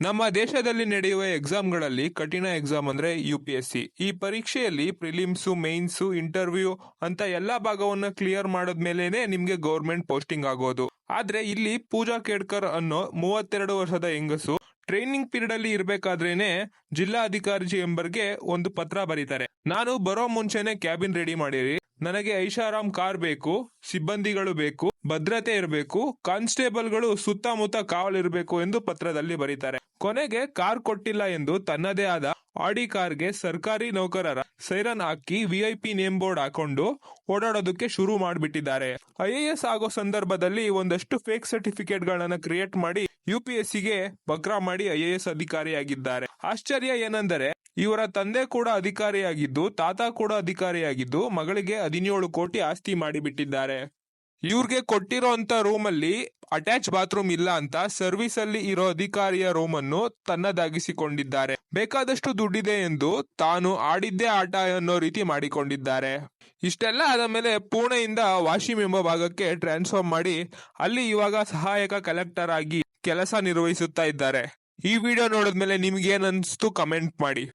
ನಮ್ಮ ದೇಶದಲ್ಲಿ ನಡೆಯುವ ಎಕ್ಸಾಮ್ಗಳಲ್ಲಿ ಕಠಿಣ ಎಕ್ಸಾಮ್ ಅಂದ್ರೆ ಯು ಸಿ ಈ ಪರೀಕ್ಷೆಯಲ್ಲಿ ಪ್ರಿಲಿಮ್ಸು ಮೇನ್ಸು ಇಂಟರ್ವ್ಯೂ ಅಂತ ಎಲ್ಲಾ ಭಾಗವನ್ನ ಕ್ಲಿಯರ್ ಮಾಡಿದ್ಮೇಲೆನೆ ನಿಮ್ಗೆ ಗೌರ್ಮೆಂಟ್ ಪೋಸ್ಟಿಂಗ್ ಆಗೋದು. ಆದ್ರೆ ಇಲ್ಲಿ ಪೂಜಾ ಕೇಡ್ಕರ್ ಅನ್ನೋ ಮೂವತ್ತೆರಡು ವರ್ಷದ ಹೆಂಗಸು ಟ್ರೈನಿಂಗ್ ಪೀರಿಯಡ್ ಅಲ್ಲಿ ಇರ್ಬೇಕಾದ್ರೇನೆ ಜಿಲ್ಲಾಧಿಕಾರಿ ಎಂಬರ್ಗೆ ಒಂದು ಪತ್ರ ಬರೀತಾರೆ. ನಾನು ಬರೋ ಮುಂಚೆನೆ ಕ್ಯಾಬಿನ್ ರೆಡಿ ಮಾಡಿರಿ. ನನಗೆ ಐಷಾರಾಮ್ ಕಾರ್ ಬೇಕು, ಸಿಬ್ಬಂದಿಗಳು ಬೇಕು, ಭದ್ರತೆ ಇರಬೇಕು, ಕಾನ್ಸ್ಟೇಬಲ್ಗಳು ಸುತ್ತಮುತ್ತ ಕಾವಲಿರಬೇಕು ಎಂದು ಪತ್ರದಲ್ಲಿ ಬರೀತಾರೆ. ಕೊನೆಗೆ ಕಾರ್ ಕೊಟ್ಟಿಲ್ಲ ಎಂದು ತನ್ನದೇ ಆದ ಆಡಿ ಕಾರ್ಗೆ ಸರ್ಕಾರಿ ನೌಕರರ ಸೈರನ್ ಹಾಕಿ ವಿಐಪಿ ನೇಮ್ ಬೋರ್ಡ್ ಹಾಕೊಂಡು ಓಡಾಡೋದಕ್ಕೆ ಶುರು ಮಾಡಿಬಿಟ್ಟಿದ್ದಾರೆ. ಐಎಎಸ್ ಆಗೋ ಸಂದರ್ಭದಲ್ಲಿ ಒಂದಷ್ಟು ಫೇಕ್ ಸರ್ಟಿಫಿಕೇಟ್ ಗಳನ್ನ ಕ್ರಿಯೇಟ್ ಮಾಡಿ ಯು ಪಿ ಎಸ್ ಸಿಗೆ ಬಕ್ರಾ ಮಾಡಿ ಐಎಎಸ್ ಅಧಿಕಾರಿಯಾಗಿದ್ದಾರೆ. ಆಶ್ಚರ್ಯ ಏನೆಂದರೆ, ಇವರ ತಂದೆ ಕೂಡ ಅಧಿಕಾರಿಯಾಗಿದ್ದು, ತಾತ ಕೂಡ ಅಧಿಕಾರಿಯಾಗಿದ್ದು, ಮಗಳಿಗೆ ಹದಿನೇಳು ಕೋಟಿ ಆಸ್ತಿ ಮಾಡಿಬಿಟ್ಟಿದ್ದಾರೆ. ಇವ್ರಿಗೆ ಕೊಟ್ಟಿರೋ ಅಂತ ರೂಮ್ ಅಲ್ಲಿ ಅಟ್ಯಾಚ್ ಬಾತ್ರೂಮ್ ಇಲ್ಲ ಅಂತ ಸರ್ವಿಸ್ ಅಲ್ಲಿ ಇರೋ ಅಧಿಕಾರಿಯ ರೂಮ್ ಅನ್ನು ತನ್ನದಾಗಿಸಿಕೊಂಡಿದ್ದಾರೆ. ಬೇಕಾದಷ್ಟು ದುಡ್ಡಿದೆ ಎಂದು ತಾನು ಆಡಿದ್ದೇ ಆಟ ಅನ್ನೋ ರೀತಿ ಮಾಡಿಕೊಂಡಿದ್ದಾರೆ. ಇಷ್ಟೆಲ್ಲ ಆದ ಮೇಲೆ ಪುಣೆಯಿಂದ ವಾಶಿಮ್ ಎಂಬ ಭಾಗಕ್ಕೆ ಟ್ರಾನ್ಸ್ಫರ್ ಮಾಡಿ ಅಲ್ಲಿ ಇವಾಗ ಸಹಾಯಕ ಕಲೆಕ್ಟರ್ ಆಗಿ ಕೆಲಸ ನಿರ್ವಹಿಸುತ್ತಾ ಇದ್ದಾರೆ. ಈ ವಿಡಿಯೋ ನೋಡಿದ್ಮೇಲೆ ನಿಮ್ಗೆ ಏನ್ ಅನ್ಸ್ತು ಕಮೆಂಟ್ ಮಾಡಿ.